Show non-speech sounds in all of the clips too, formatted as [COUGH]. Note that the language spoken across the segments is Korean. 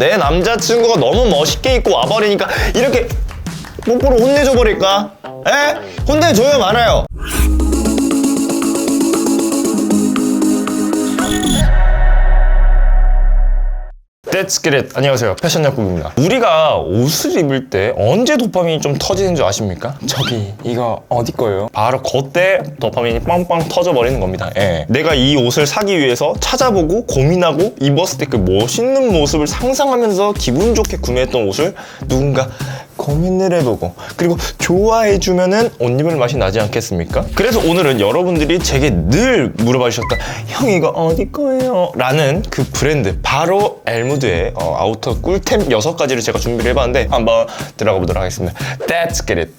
내 남자친구가 너무 멋있게 입고 와버리니까 이렇게 뽀뽀로 혼내줘 버릴까? 에? 혼내줘요 말아요 Let's get it. 안녕하세요. 패션 약국입니다. 우리가 옷을 입을 때 언제 도파민이 좀 터지는 줄 아십니까? 저기 이거 어디 거예요? 바로 그때 도파민이 빵빵 터져버리는 겁니다. 예. 내가 이 옷을 사기 위해서 찾아보고 고민하고 입었을 때 그 멋있는 모습을 상상하면서 기분 좋게 구매했던 옷을 누군가 고민을 해보고 그리고 좋아해주면은 옷 입을 맛이 나지 않겠습니까? 그래서 오늘은 여러분들이 제게 늘 물어봐 주셨던 형 이거 어디 거예요? 라는 그 브랜드 바로 엘무드의 어, 아우터 꿀템 6가지를 제가 준비를 해봤는데 한번 들어가 보도록 하겠습니다 Let's get it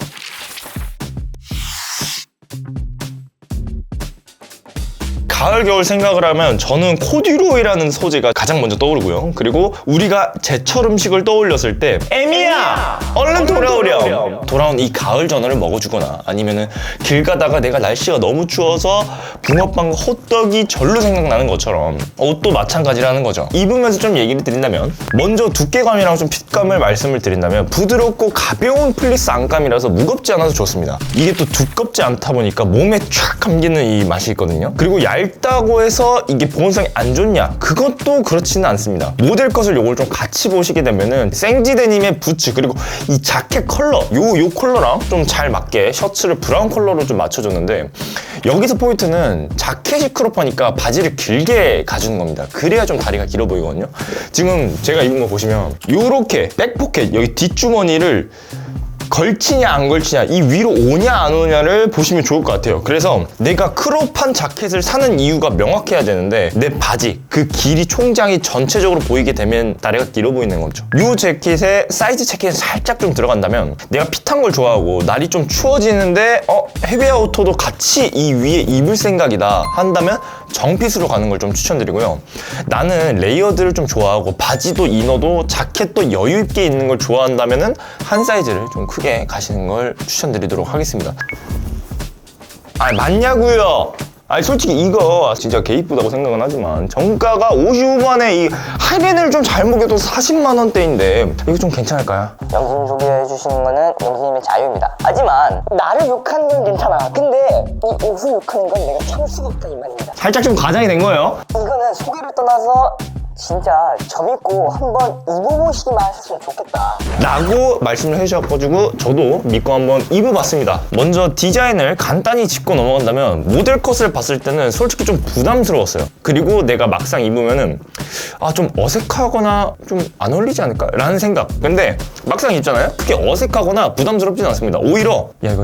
가을 겨울 생각을 하면 저는 코듀로이라는 소재가 가장 먼저 떠오르고요. 그리고 우리가 제철 음식을 떠올렸을 때 에미야 얼른 돌아오렴 돌아온 이 가을 전어를 먹어주거나 아니면은 길 가다가 내가 날씨가 너무 추워서 붕어빵과 호떡이 절로 생각나는 것처럼 옷도 마찬가지라는 거죠. 입으면서 좀 얘기를 드린다면 먼저 두께감이랑 좀 핏감을 말씀을 드린다면 부드럽고 가벼운 플리스 안감이라서 무겁지 않아서 좋습니다. 이게 또 두껍지 않다 보니까 몸에 촥 감기는 이 맛이 있거든요. 그리고 얇 다고 해서 이게 보온성이 안 좋냐? 그것도 그렇지는 않습니다. 모델 것을 요걸 좀 같이 보시게 되면은 생지 데님의 부츠 그리고 이 자켓 컬러 요 요 컬러랑 좀 잘 맞게 셔츠를 브라운 컬러로 좀 맞춰줬는데 여기서 포인트는 자켓이 크롭하니까 바지를 길게 가주는 겁니다. 그래야 좀 다리가 길어 보이거든요. 지금 제가 입은 거 보시면 요렇게 백포켓 여기 뒷주머니를 걸치냐 안 걸치냐 이 위로 오냐 안 오냐를 보시면 좋을 것 같아요. 그래서 내가 크롭한 자켓을 사는 이유가 명확해야 되는데 내 바지 그 길이 총장이 전체적으로 보이게 되면 다리가 길어 보이는 거죠. 이 재킷에 사이즈 체크에 살짝 좀 들어간다면 내가 핏한 걸 좋아하고 날이 좀 추워지는데 어 헤비 아우터도 같이 이 위에 입을 생각이다 한다면 정핏으로 가는 걸 좀 추천드리고요. 나는 레이어드를 좀 좋아하고 바지도 이너도 자켓도 여유 있게 입는 걸 좋아한다면 은 한 사이즈를 좀 크게 가시는 걸 추천드리도록 하겠습니다. 아 맞냐고요? 아니 솔직히 이거 진짜 개 이쁘다고 생각은 하지만 정가가 50만에 이 할인을 좀 잘 먹여도 40만 원대인데 이거 좀 괜찮을까요? 영수님 소개해 주시는 거는 영수님의 자유입니다. 하지만 나를 욕하는 건 괜찮아. 근데 이 옷을 욕하는 건 내가 참을 수가 없다 이 말입니다. 살짝 좀 과장이 된 거예요. 이거는 소개를 떠나서 진짜 점 있고 한번 입어보시기만 하셨으면 좋겠다. 라고 말씀을 해주셔가지고 저도 믿고 한번 입어봤습니다. 먼저 디자인을 간단히 짚고 넘어간다면 모델 컷을 봤을 때는 솔직히 좀 부담스러웠어요. 그리고 내가 막상 입으면은 아 좀 어색하거나 좀 안 어울리지 않을까? 라는 생각. 근데 막상 입잖아요? 그게 어색하거나 부담스럽진 않습니다. 오히려 야 이거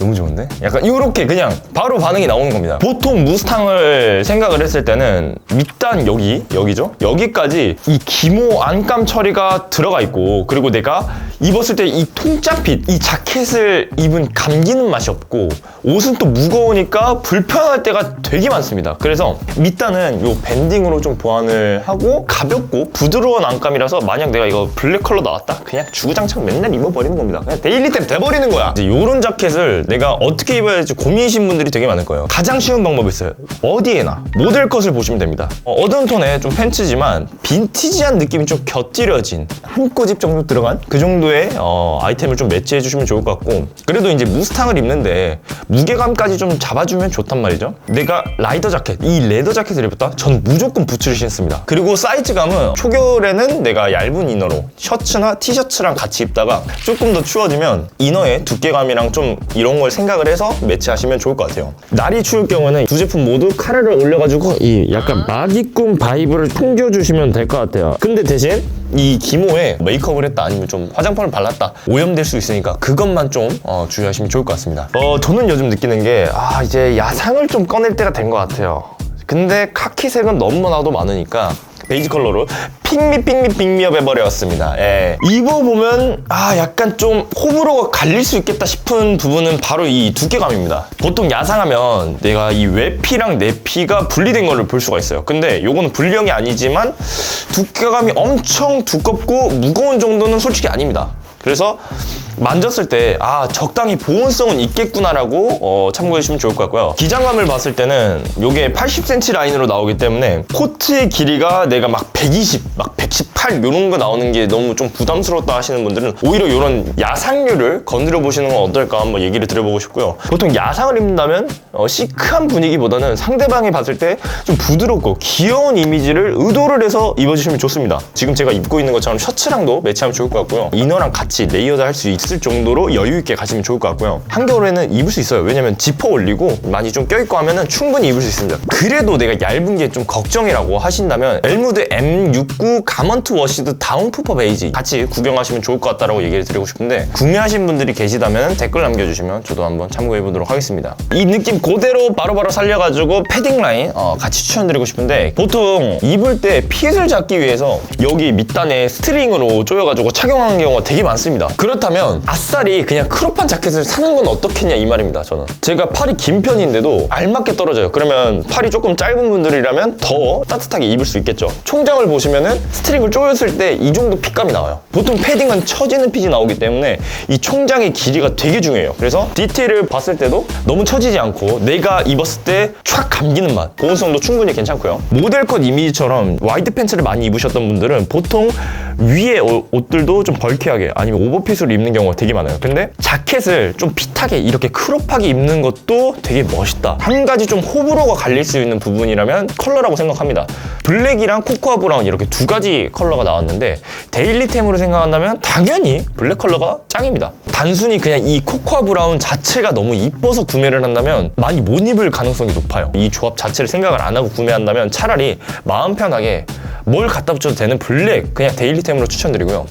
너무 좋은데? 약간 이렇게 그냥 바로 반응이 나오는 겁니다. 보통 무스탕을 생각을 했을 때는 밑단 여기, 여기죠? 여기까지 이 기모 안감 처리가 들어가 있고 그리고 내가 입었을 때 이 통짜핏, 이 자켓을 입은 감기는 맛이 없고 옷은 또 무거우니까 불편할 때가 되게 많습니다. 그래서 밑단은 요 밴딩으로 좀 보완을 하고 가볍고 부드러운 안감이라서 만약 내가 이거 블랙 컬러 나왔다? 그냥 주구장창 맨날 입어버리는 겁니다. 그냥 데일리 템 돼버리는 거야. 이제 요런 자켓을 내가 어떻게 입어야 할지 고민이신 분들이 되게 많을 거예요. 가장 쉬운 방법이 있어요. 어디에나 모델 컷을 보시면 됩니다. 어, 어두운 톤의 좀 팬츠지만 빈티지한 느낌이 좀 곁들여진 한 꼬집 정도 들어간 그 정도의 어, 아이템을 좀 매치해 주시면 좋을 것 같고 그래도 이제 무스탕을 입는데 무게감까지 좀 잡아주면 좋단 말이죠. 내가 라이더 자켓, 이 레더 자켓을 입었다? 전 무조건 부츠를 신습니다. 그리고 사이즈감은 초겨울에는 내가 얇은 이너로 셔츠나 티셔츠랑 같이 입다가 조금 더 추워지면 이너의 두께감이랑 좀 이런 걸 생각을 해서 매치하시면 좋을 것 같아요. 날이 추울 경우는 두 제품 모두 카라를 올려가지고 이 약간 마기꿈 바이브를 풍겨주시면 될 것 같아요. 근데 대신 이 기모에 메이크업을 했다 아니면 좀 화장품을 발랐다 오염될 수 있으니까 그것만 좀 어, 주의하시면 좋을 것 같습니다. 어, 저는 요즘 느끼는 게 아 이제 야상을 좀 꺼낼 때가 된 것 같아요. 근데 카키색은 너무나도 많으니까 베이지 컬러로 핑미 핑미 핑미업 해버렸습니다. 예. 입어보면 아 약간 좀 호불호가 갈릴 수 있겠다 싶은 부분은 바로 이 두께감입니다. 보통 야상하면 내가 이 외피랑 내피가 분리된 거를 볼 수가 있어요. 근데 요거는 분리형이 아니지만 두께감이 엄청 두껍고 무거운 정도는 솔직히 아닙니다. 그래서 만졌을 때 아 적당히 보온성은 있겠구나라고 어, 참고해 주시면 좋을 것 같고요. 기장감을 봤을 때는 이게 80cm 라인으로 나오기 때문에 코트의 길이가 내가 막 120, 막 118 이런 거 나오는 게 너무 좀 부담스럽다 하시는 분들은 오히려 이런 야상류를 건드려 보시는 건 어떨까 한번 얘기를 드려보고 싶고요. 보통 야상을 입는다면 어, 시크한 분위기보다는 상대방이 봤을 때 좀 부드럽고 귀여운 이미지를 의도를 해서 입어주시면 좋습니다. 지금 제가 입고 있는 것처럼 셔츠랑도 매치하면 좋을 것 같고요. 이너랑 같이 레이어드 할 수 있을 정도로 여유 있게 가시면 좋을 것 같고요. 한겨울에는 입을 수 있어요. 왜냐면 지퍼 올리고 많이 좀 껴입고 하면은 충분히 입을 수 있습니다. 그래도 내가 얇은 게 좀 걱정이라고 하신다면 엘무드 M69 가먼트 워시드 다운 푸퍼 베이지 같이 구경하시면 좋을 것 같다라고 얘기를 드리고 싶은데 구매하신 분들이 계시다면 댓글 남겨주시면 저도 한번 참고해 보도록 하겠습니다. 이 느낌 그대로 바로바로 살려가지고 패딩 라인 어, 같이 추천드리고 싶은데 보통 입을 때 핏을 잡기 위해서 여기 밑단에 스트링으로 조여가지고 착용하는 경우가 되게 많습니다. 그렇다 면 아싸리 그냥 크롭한 자켓을 사는 건 어떻겠냐 이 말입니다. 저는 제가 팔이 긴 편인데도 알맞게 떨어져요. 그러면 팔이 조금 짧은 분들이라면 더 따뜻하게 입을 수 있겠죠. 총장을 보시면은 스트링을 조였을 때 이 정도 핏감이 나와요. 보통 패딩은 처지는 핏이 나오기 때문에 이 총장의 길이가 되게 중요해요. 그래서 디테일을 봤을 때도 너무 처지지 않고 내가 입었을 때 촥 감기는 맛. 보온성도 충분히 괜찮고요. 모델컷 이미지처럼 와이드 팬츠를 많이 입으셨던 분들은 보통 위에 옷- 옷들도 좀 벌크하게 아니면 오버핏으로 입는 경우가 되게 많아요. 근데 자켓을 좀 핏하게 이렇게 크롭하게 입는 것도 되게 멋있다. 한 가지 좀 호불호가 갈릴 수 있는 부분이라면 컬러라고 생각합니다. 블랙이랑 코코아 브라운 이렇게 두 가지 컬러가 나왔는데 데일리템으로 생각한다면 당연히 블랙 컬러가 짱입니다. 단순히 그냥 이 코코아 브라운 자체가 너무 이뻐서 구매를 한다면 많이 못 입을 가능성이 높아요. 이 조합 자체를 생각을 안 하고 구매한다면 차라리 마음 편하게 뭘 갖다 붙여도 되는 블랙 그냥 데일리템으로 추천드리고요.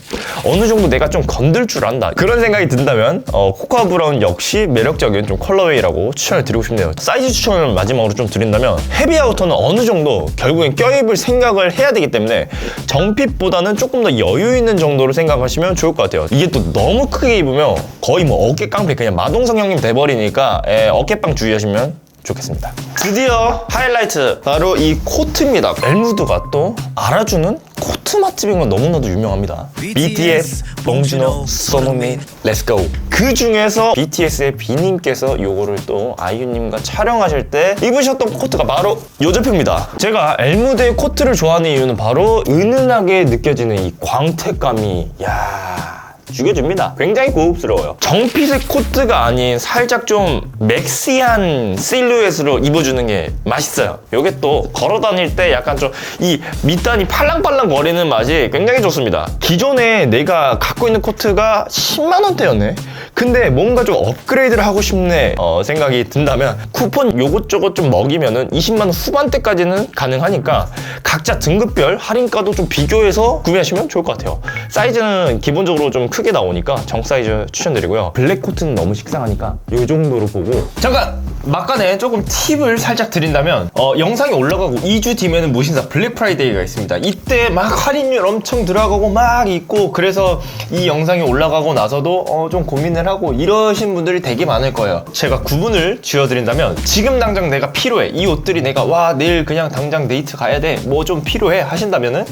어느 정도 내가 좀 건들 줄 안다 그런 생각이 든다면 어, 코코아 브라운 역시 매력적인 좀 컬러웨이라고 추천을 드리고 싶네요. 사이즈 추천을 마지막으로 좀 드린다면 헤비 아우터는 어느 정도 결국엔 껴입을 생각을 해야 되기 때문에 정핏보다는 조금 더 여유 있는 정도로 생각하시면 좋을 것 같아요. 이게 또 너무 크게 입으면 거의 뭐 어깨 깡패 그냥 마동석 형님 돼버리니까 에, 어깨빵 주의하시면 좋겠습니다. 드디어 하이라이트 바로 이 코트입니다. 엘무드가 또 알아주는 코트 맛집인 건 너무나도 유명합니다. BTS, 봉준호, 소노미, 렛츠고. 그 중에서 BTS의 비님께서 요거를 또 아이유님과 촬영하실 때 입으셨던 코트가 바로 요 제품입니다. 제가 엘무드의 코트를 좋아하는 이유는 바로 은은하게 느껴지는 이 광택감이 야. 죽여줍니다. 굉장히 고급스러워요. 정핏의 코트가 아닌 살짝 좀 맥시한 실루엣으로 입어주는 게 맛있어요. 이게 또 걸어 다닐 때 약간 좀 이 밑단이 팔랑팔랑 거리는 맛이 굉장히 좋습니다. 기존에 내가 갖고 있는 코트가 10만 원대였네. 근데 뭔가 좀 업그레이드를 하고 싶네 어, 생각이 든다면 쿠폰 요것저것 좀 먹이면은 20만 원 후반대까지는 가능하니까 각자 등급별 할인가도 좀 비교해서 구매하시면 좋을 것 같아요. 사이즈는 기본적으로 좀 크게 나오니까 정 사이즈 추천드리고요. 블랙 코트는 너무 식상하니까 요 정도로 보고 잠깐 막간에 조금 팁을 살짝 드린다면 어, 영상이 올라가고 2주 뒤면은 무신사 블랙 프라이데이가 있습니다. 이때 막 할인율 엄청 들어가고 막 있고 그래서 이 영상이 올라가고 나서도 어, 좀 고민을 하고 이러신 분들이 되게 많을 거예요. 제가 구분을 지어드린다면 지금 당장 내가 필요해 이 옷들이 내가 와 내일 그냥 당장 데이트 가야 돼 뭐 좀 필요해 하신다면은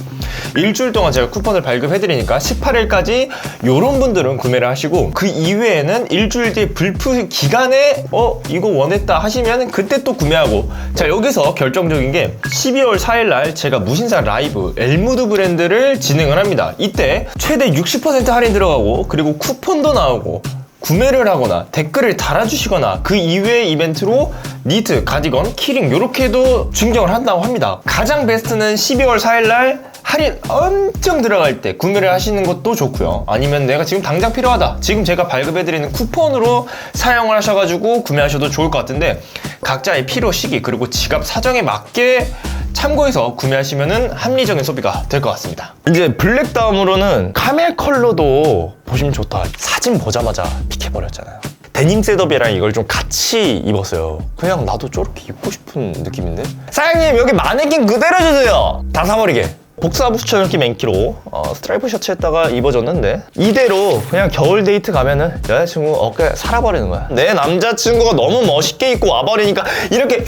일주일 동안 제가 쿠폰을 발급해드리니까 18일까지 요런 분들은 구매를 하시고 그 이외에는 일주일 뒤에 불프 기간에 어 이거 원 했다 하시면 그때 또 구매하고 자 여기서 결정적인 게 12월 4일 날 제가 무신사 라이브 엘무드 브랜드를 진행을 합니다 이때 최대 60% 할인 들어가고 그리고 쿠폰도 나오고 구매를 하거나 댓글을 달아주시거나 그 이외의 이벤트로 니트, 가디건, 키링 이렇게도 증정을 한다고 합니다. 가장 베스트는 12월 4일 날 할인 엄청 들어갈 때 구매를 하시는 것도 좋고요. 아니면 내가 지금 당장 필요하다. 지금 제가 발급해드리는 쿠폰으로 사용을 하셔가지고 구매하셔도 좋을 것 같은데 각자의 필요 시기 그리고 지갑 사정에 맞게 참고해서 구매하시면 합리적인 소비가 될 것 같습니다. 이제 블랙 다음으로는 카멜 컬러도 보시면 좋다. 사진 보자마자 픽해버렸잖아요. 데님 셋업이랑 이걸 좀 같이 입었어요. 그냥 나도 저렇게 입고 싶은 느낌인데? 사장님 여기 마네킹 그대로 주세요. 다 사버리게. 복사부 수천넣기 맨키로 어, 스트라이프 셔츠에다가 입어줬는데 이대로 그냥 겨울 데이트 가면은 여자친구 어깨 살아버리는 거야. 내 남자친구가 너무 멋있게 입고 와버리니까 이렇게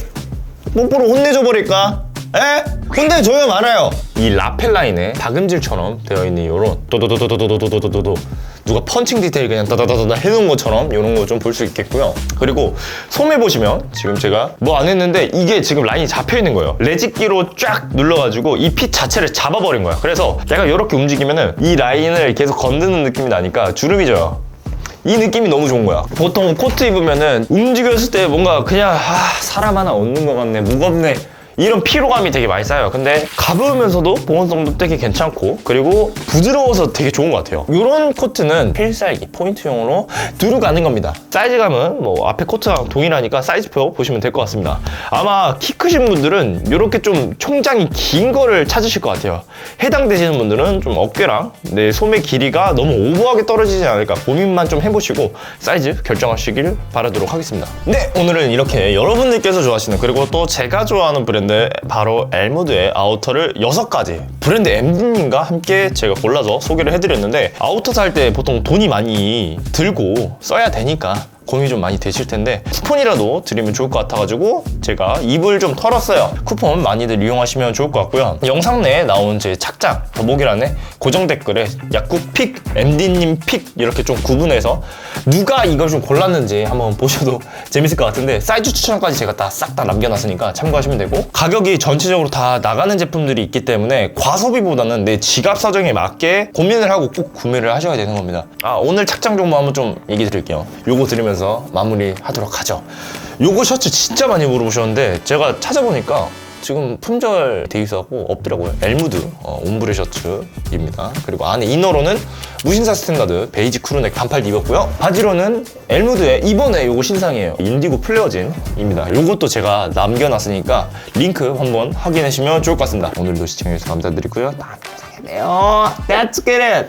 뽀뽀로 혼내줘 버릴까? 에? 근데 조용 많아요. 이 라펠 라인에 박음질처럼 되어 있는 요런 도도도도도도도도도도 누가 펀칭 디테일 그냥 다다다다다 해놓은 것처럼 이런 거 좀 볼 수 있겠고요. 그리고 소매 보시면 지금 제가 뭐 안 했는데 이게 지금 라인이 잡혀 있는 거예요. 레짓기로 쫙 눌러가지고 이 핏 자체를 잡아버린 거야. 그래서 내가 이렇게 움직이면은 이 라인을 계속 건드는 느낌이 나니까 주름이 져요. 이 느낌이 너무 좋은 거야. 보통 코트 입으면은 움직였을 때 뭔가 그냥 아, 사람 하나 얻는 것 같네, 무겁네. 이런 피로감이 되게 많이 쌓여요. 근데 가벼우면서도 보온성도 되게 괜찮고 그리고 부드러워서 되게 좋은 것 같아요. 이런 코트는 필살기 포인트용으로 두루 가는 겁니다. 사이즈감은 뭐 앞에 코트랑 동일하니까 사이즈표 보시면 될 것 같습니다. 아마 키 크신 분들은 이렇게 좀 총장이 긴 거를 찾으실 것 같아요. 해당되시는 분들은 좀 어깨랑 내 소매 길이가 너무 오버하게 떨어지지 않을까 고민만 좀 해보시고 사이즈 결정하시길 바라도록 하겠습니다. 네, 오늘은 이렇게 여러분들께서 좋아하시는 그리고 또 제가 좋아하는 브랜드 바로 엘모드의 아우터를 6가지 브랜드 MD님과 함께 제가 골라서 소개를 해드렸는데 아우터 살 때 보통 돈이 많이 들고 써야 되니까 고민이 좀 많이 되실 텐데 쿠폰이라도 드리면 좋을 것 같아가지고 제가 입을 좀 털었어요. 쿠폰 많이들 이용하시면 좋을 것 같고요. 영상 내에 나온 제 착장 더보기란에 고정 댓글에 약국 픽 MD님 픽 이렇게 좀 구분해서 누가 이걸 좀 골랐는지 한번 보셔도 [LAUGHS] 재밌을 것 같은데 사이즈 추천까지 제가 다 싹 다 남겨놨으니까 참고하시면 되고 가격이 전체적으로 다 나가는 제품들이 있기 때문에 과소비보다는 내 지갑 사정에 맞게 고민을 하고 꼭 구매를 하셔야 되는 겁니다. 아 오늘 착장 정보 한번 좀 얘기 드릴게요. 요거 들으 면서 마무리 하도록 하죠. 요거 셔츠 진짜 많이 물어보셨는데 제가 찾아보니까 지금 품절 돼 있어갖고 없더라고요. 엘무드 어, 옴브레 셔츠입니다. 그리고 안에 이너로는 무신사 스탠다드 베이지 크루넥 반팔 입었고요. 바지로는 엘무드의 이번에 요거 신상이에요. 인디고 플레어진입니다. 요것도 제가 남겨놨으니까 링크 한번 확인하시면 좋을 것 같습니다. 오늘도 시청해주셔서 감사드리고요. 다음 영상에 봬요. Let's get it